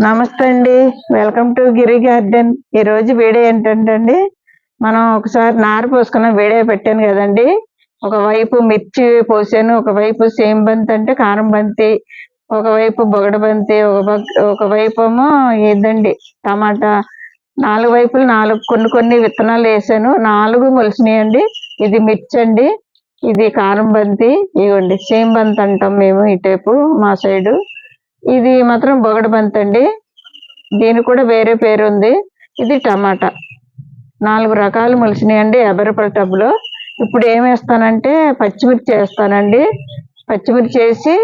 నమస్తే అండి. Welcome to Giri garden. ఈ రోజు ఏంటంటే అండి మనం ఒకసారి నార పోసుకున్న వేడే పెట్టాను కదండి. ఒకవైపు మిర్చి పోసాను ఒకవైపు సేమ్ బంతి అంటే కారం బంతి ఒకవైపు బొగడ బంతి ఒక పక్క- ఒకవైపు ఏమో ఇదండి టమాటా. నాలుగు వైపులు నాలుగు కొన్ని కొన్ని విత్తనాలు వేసాను. నాలుగు మొలిసినాయండి. ఇది మిర్చి అండి ఇది కారం బంతి ఇవ్వండి సేమ్ బంతి అంటాం మేము ఇటేపు మా సైడు. ఇది మాత్రం బొగడ బంతి అండి. దీని కూడా వేరే పేరు ఉంది. ఇది టమాటా. నాలుగు రకాలు మొలిసినాయండి యాభై రూపాయల టబ్లో ఇప్పుడు ఏం వేస్తానంటే పచ్చిమిర్చి వేస్తానండి. పచ్చిమిర్చి వేసి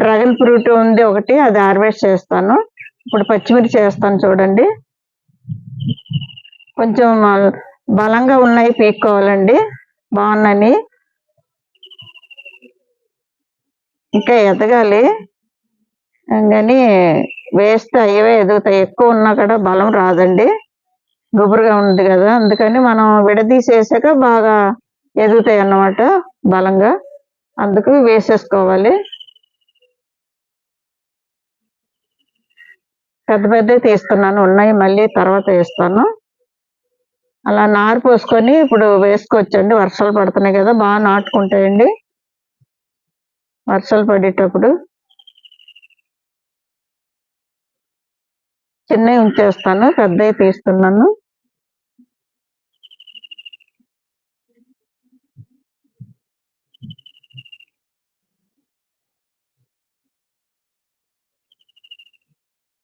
డ్రాగన్ ఫ్రూట్ ఉంది ఒకటి అది హార్వెస్ట్ చేస్తాను. ఇప్పుడు పచ్చిమిర్చి వేస్తాను చూడండి. కొంచెం బలంగా ఉన్నాయి పీక్కోవాలండి. బాగున్నాయి. ఇంకా ఎదగాలి. కానీ వేస్ట్ అయ్యవే ఎదుగుతాయి. ఎక్కువ ఉన్నా కూడా బలం రాదండి. గుబురుగా ఉంది కదా. అందుకని మనం విడదీసేసాక బాగా ఎదుగుతాయి అన్నమాట బలంగా. అందుకు వేసేసుకోవాలి. పెద్ద పెద్దవి తీస్తున్నాను. ఉన్నాయి మళ్ళీ తర్వాత వేస్తాను. అలా నారు పోసుకొని ఇప్పుడు వేసుకోవచ్చండి. వర్షాలు పడుతున్నాయి కదా బాగా నాటుకుంటాయండి. వర్షాలు పడేటప్పుడు చిన్నవి ఉంచేస్తాను పెద్దవి తీస్తున్నాను.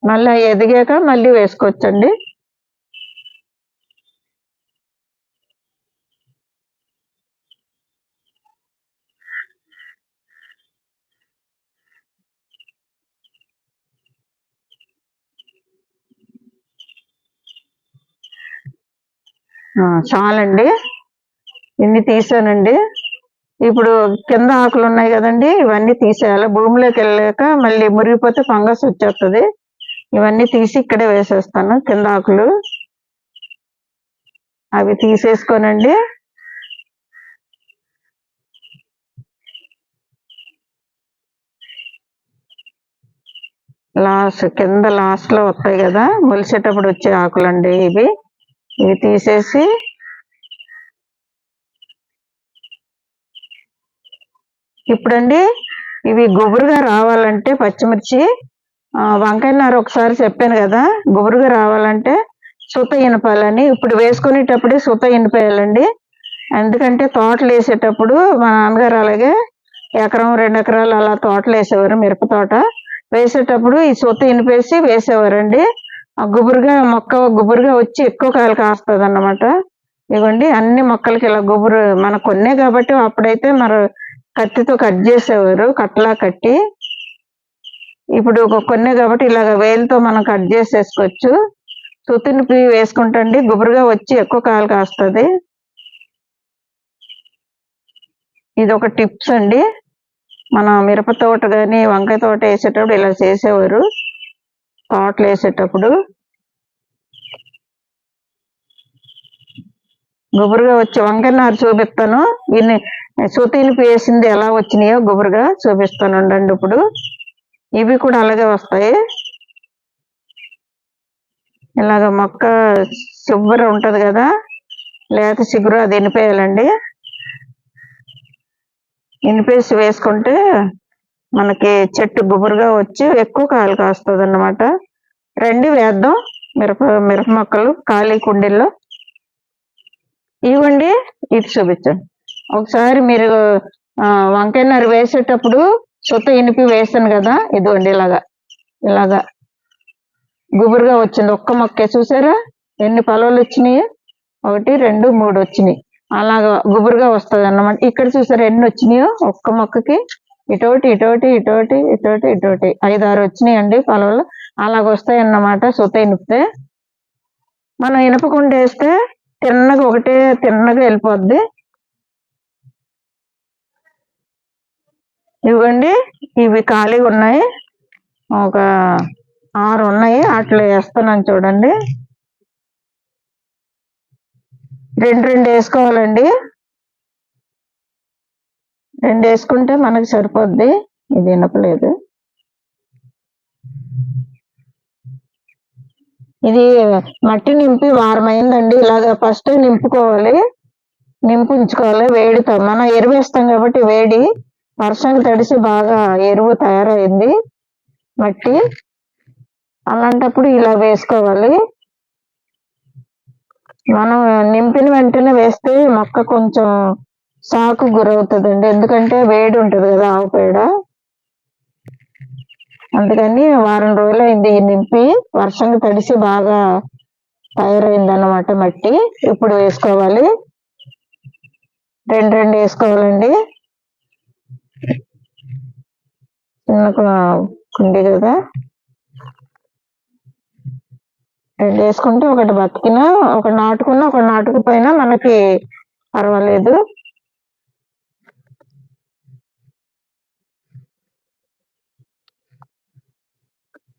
మళ్ళీ ఎదిగాక మళ్ళీ వేసుకోవచ్చండి. చాలండి. ఇన్ని తీసానండి. ఇప్పుడు కింద ఆకులు ఉన్నాయి కదండి ఇవన్నీ తీసేయాలి. భూమిలోకి వెళ్ళాక మళ్ళీ మురిగిపోతే ఫంగస్ వచ్చేస్తుంది ఇవన్నీ తీసి ఇక్కడే వేసేస్తాను కింద ఆకులు. అవి తీసేసుకోనండి. లాస్ట్ కింద లాస్ట్లో వస్తాయి కదా మొలిసేటప్పుడు వచ్చే ఆకులండి ఇవి. ఇవి తీసేసి ఇప్పుడండి ఇవి గుబురుగా రావాలంటే పచ్చిమిర్చి వంకాయ నారు ఒకసారి చెప్పాను కదా గుబురుగా రావాలంటే సూత ఇనపాలని ఇప్పుడు వేసుకునేటప్పుడే సుత ఇనిపేయాలండి ఎందుకంటే తోటలు వేసేటప్పుడు మా నాన్నగారు అలాగే ఎకరం రెండు ఎకరాలు అలా తోటలు వేసేవారు మిరప తోట. వేసేటప్పుడు ఈ సూత ఇనిపేసి వేసేవారండి. గుబురుగా మొక్క గుబురుగా వచ్చి ఎక్కువ కాయలు కాస్తుంది అన్నమాట ఇవ్వండి అన్ని మొక్కలకి ఇలా గుబురు మన కొన్నే కాబట్టి అప్పుడైతే మరి కత్తితో కట్ చేసేవారు కట్టలా కట్టి. ఇప్పుడు ఒక కొన్నే కాబట్టి ఇలాగ వేలుతో మనం కట్ చేసేసుకోవచ్చు. సుతిని పీ వేసుకుంటండి గుబురుగా వచ్చి ఎక్కువ కాయలు కాస్తుంది. ఇది ఒక టిప్స్ అండి. మన మిరప తోట కానీ వంకాయ తోట వేసేటప్పుడు ఇలా చేసేవారు. పాటలు వేసేటప్పుడు గుబురుగా వచ్చి వంకన్నారు చూపిస్తాను. ఇన్ని సూతీని వేసింది ఎలా వచ్చినాయో గుబురుగా చూపిస్తాను ఉండండి ఇప్పుడు. ఇవి కూడా అలాగే వస్తాయి. ఇలాగ మొక్క శుభ్ర ఉంటుంది కదా లేత చిగురు అది ఎనిపేయాలండి ఎనిపేసి వేసుకుంటే మనకి చెట్టు గుబురుగా వచ్చి ఎక్కువ కాయలు కాస్తుంది అన్నమాట రండి వేద్దాం. మిరప మిరప మొక్కలు ఖాళీ కుండీల్లో. ఇవ్వండి ఇటు చూపించండి. ఒకసారి మీరు వంకాయ నారు వేసేటప్పుడు సుత ఇనిపి వేసాను కదా ఇదిగోండి ఇలాగా. ఇలాగా. గుబురుగా వచ్చింది. ఒక్క మొక్కే చూసారా? ఎన్ని పొలాలు వచ్చినాయి? ఒకటి రెండు మూడు వచ్చినాయి. అలాగా గుబురుగా వస్తుంది అన్నమాట ఇక్కడ చూసారా ఎన్ని వచ్చినాయో ఒక్క మొక్కకి? ఇటోటి ఇటోటి ఇటోటి ఇటోటి ఇటోటి. ఐదు ఆరు వచ్చినాయండి పలవలు అలాగ వస్తాయి అన్నమాట సుత ఇనిపితే. మనం ఇనపకుండా వేస్తే తిన్నగా ఒకటే తిన్నగా వెళ్ళిపోద్ది. ఇవ్వండి ఇవి ఖాళీగా ఉన్నాయి. ఒక ఆరు ఉన్నాయి అట్లా వేస్తున్నాను చూడండి. రెండు రెండు వేసుకోవాలండి. రెండు వేసుకుంటే మనకి సరిపోద్ది. ఇది వినపలేదు. ఇది మట్టి నింపి వారమైందండి. ఇలాగ ఫస్ట్ నింపుకోవాలి. నింపు ఉంచుకోవాలి వేడితో. మనం ఎరువేస్తాం కాబట్టి వేడి. వర్షం తడిసి బాగా ఎరువు తయారైంది మట్టి. అలాంటప్పుడు ఇలా వేసుకోవాలి. మనం నింపిన వెంటనే వేస్తే మొక్క కొంచెం సాకు గురవుతుందండి. ఎందుకంటే వేడి ఉంటుంది కదా ఆవు పేడ. అందుకని వారం రోజులు అయింది నింపి. వర్షంకి తడిసి బాగా తయారైంది అన్నమాట మట్టి. ఇప్పుడు వేసుకోవాలి. రెండు రెండు వేసుకోవాలండి. చిన్న కుండి కదా. రెండు వేసుకుంటే ఒకటి బతికినా ఒకటి నాటుకున్నా ఒకటి నాటుకుపోయినా మనకి పర్వాలేదు.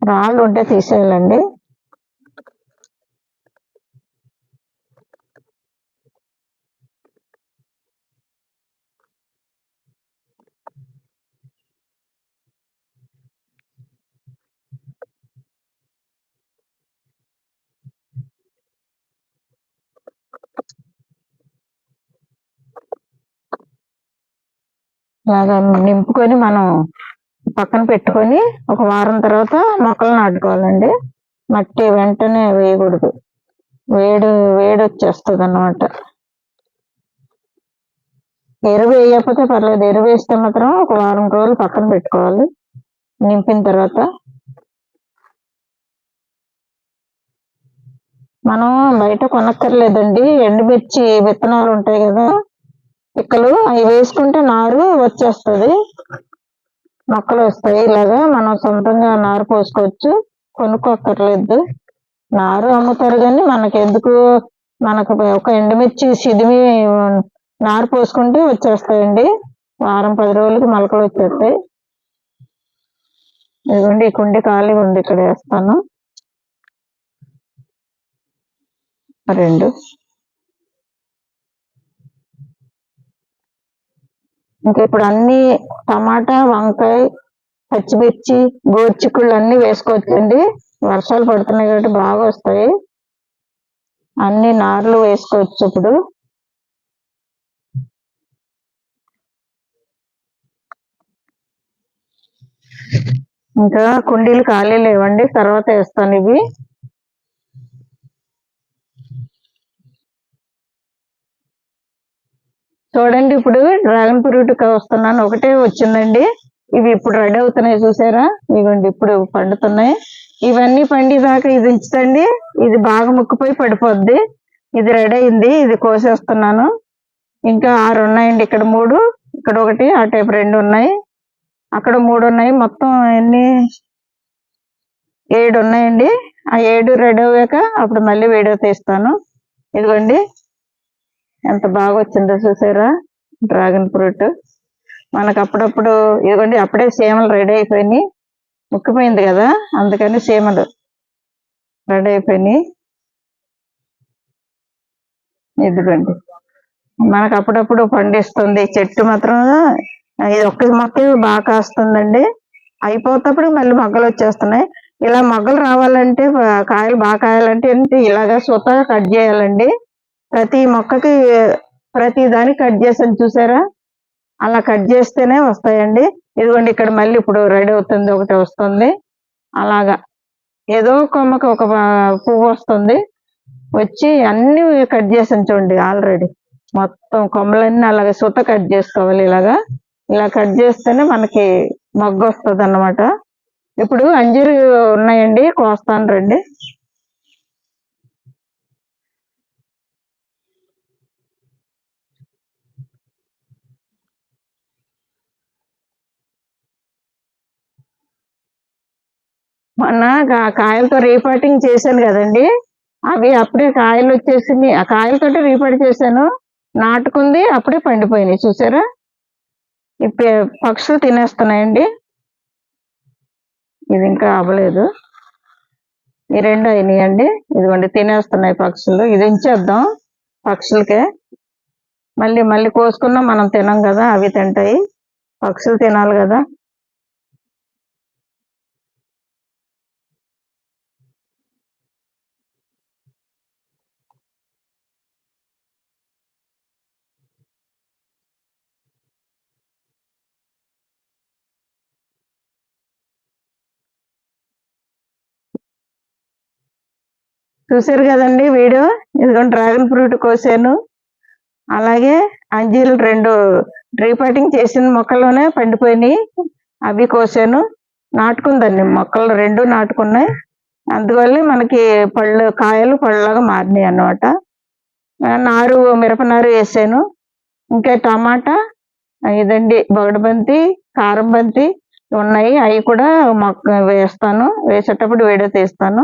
రాళ్ళు ఉంటే తీసేయాలండి. ఇలాగా నింపుకొని మనం పక్కన పెట్టుకొని ఒక వారం తర్వాత మొక్కలు నాటుకోవాలండి. మట్టి వెంటనే వేయకూడదు. వేడి వేడి వచ్చేస్తుంది అన్నమాట ఎరువు వేయకపోతే పర్లేదు. ఎరువు వేస్తే మాత్రం ఒక వారం రోజులు పక్కన పెట్టుకోవాలి. నింపిన తర్వాత. మనం బయట కొనక్కర్లేదండి. ఎండుమిర్చి విత్తనాలు ఉంటాయి కదా. పిక్కలు అవి వేసుకుంటే నారు వచ్చేస్తుంది. మొక్కలు వస్తాయి. ఇలాగా మనం సొంతంగా నారు పోసుకోవచ్చు కొనుక్కోక్కర్లేదు. నారు అమ్ముతారు కానీ మనకి ఎందుకు మనకు ఒక ఎండుమిర్చి సిదిమి నారు పోసుకుంటే వచ్చేస్తాయండి. వారం పది రోజులకి మొలకలు వచ్చేస్తాయి. ఇదిగోండి ఈ కుండి ఖాళీగా ఉంది. ఇక్కడ వేస్తాను. రెండు. ఇంకా ఇప్పుడు అన్ని టమాటా వంకాయ పచ్చిమిర్చి గోర్చిక్కుళ్ళు అన్ని వేసుకోవచ్చండి. వర్షాలు పడుతున్నాయి కాబట్టి బాగా వస్తాయి. అన్ని నార్లు వేసుకోవచ్చు ఇప్పుడు. ఇంకా కుండీలు ఖాళీ లేవండి. తర్వాత వేస్తాను ఇవి. చూడండి ఇప్పుడు డ్రాగన్ ఫ్రూట్ వస్తున్నాను. ఒకటే వచ్చిందండి. ఇవి ఇప్పుడు రెడీ అవుతున్నాయి చూసారా? ఇవ్వండి ఇప్పుడు పండుతున్నాయి. ఇవన్నీ పండేదాకా ఇది ఉంచుతండి. ఇది బాగా ముక్కుపోయి పడిపోద్ది. ఇది రెడీ అయింది. ఇది కోసేస్తున్నాను. ఇంకా ఆరు ఉన్నాయండి ఇక్కడ మూడు. ఇక్కడ ఒకటి ఆ టైప్ రెండు ఉన్నాయి. అక్కడ మూడు ఉన్నాయి. మొత్తం ఎన్ని ఏడు ఉన్నాయండి. ఆ ఏడు రెడీ అయ్యాక అప్పుడు మళ్ళీ వీడియో తీస్తాను. ఇదిగోండి ఎంత బాగా వచ్చిందో చూసారా? Dragon fruit. మనకు అప్పుడప్పుడు ఇదిగోండి అప్పుడే సీమలు రెడీ అయిపోయినాయి. ముక్కిపోయింది కదా అందుకని సీమలు రెడీ అయిపోయినాయి. ఇదిగోండి. మనకు అప్పుడప్పుడు పండిస్తుంది. చెట్టు మాత్రం ఇది ఒక్క మొక్క బాగా కాస్తుందండి. అయిపోతప్పుడు మళ్ళీ మొగ్గలు వచ్చేస్తున్నాయి. ఇలా మొగ్గలు రావాలంటే కాయలు బాగా కాయాలంటే ఏంటి? ఇలాగా సుతగా కట్ చేయాలండి. ప్రతి మొక్కకి ప్రతి దాన్ని కట్ చేసాను చూసారా? అలా కట్ చేస్తేనే వస్తాయండి. ఇదిగోండి ఇక్కడ మళ్ళీ ఇప్పుడు రెడీ అవుతుంది ఒకటి వస్తుంది. అలాగా. ఏదో కొమ్మకి ఒక పువ్వు వస్తుంది. వచ్చి అన్ని కట్ చేసాను చూడండి ఆల్రెడీ. మొత్తం కొమ్మలన్నీ అలాగే సుత కట్ చేసుకోవాలి ఇలాగా. ఇలా కట్ చేస్తేనే మనకి మొగ్గ వస్తుంది అన్నమాట ఇప్పుడు అంజీరు ఉన్నాయండి కోస్తాను రండి. మొన్న కాయలతో రీపాటింగ్ చేశాను కదండి. అవి అప్పుడే కాయలు వచ్చేసి ఆ కాయలతో రీపాటి చేశాను. నాటుకుంది అప్పుడే పండిపోయినాయి. చూసారా? ఇప్పుడు పక్షులు తినేస్తున్నాయండి. ఇది ఇంకా అవ్వలేదు. ఈ రెండు అయినాయండి. ఇదిగోండి తినేస్తున్నాయి పక్షులు. ఇది ఉంచేద్దాం పక్షులకే. మళ్ళీ మళ్ళీ కోసుకున్నా మనం తినం కదా అవి తింటాయి. పక్షులు తినాలి కదా. చూసారు కదండి వీడియో? ఇదిగోండి డ్రాగన్ ఫ్రూట్ కోసాను. అలాగే అంజీలు రెండు రీపాటింగ్ చేసిన మొక్కల్లోనే పండిపోయినాయి. అవి కోసాను. నాటుకుందండి మొక్కలు రెండు నాటుకున్నాయి. అందువల్ల మనకి పళ్ళు కాయలు పళ్ళలాగా మారినాయి అన్నమాట. నారు మిరప నారు వేసాను. ఇంకా టమాటా ఇదండి బొగడబంతి కారం బంతి ఉన్నాయి. అవి కూడా మొక్క వేస్తాను. వేసేటప్పుడు వీడియో తీస్తాను.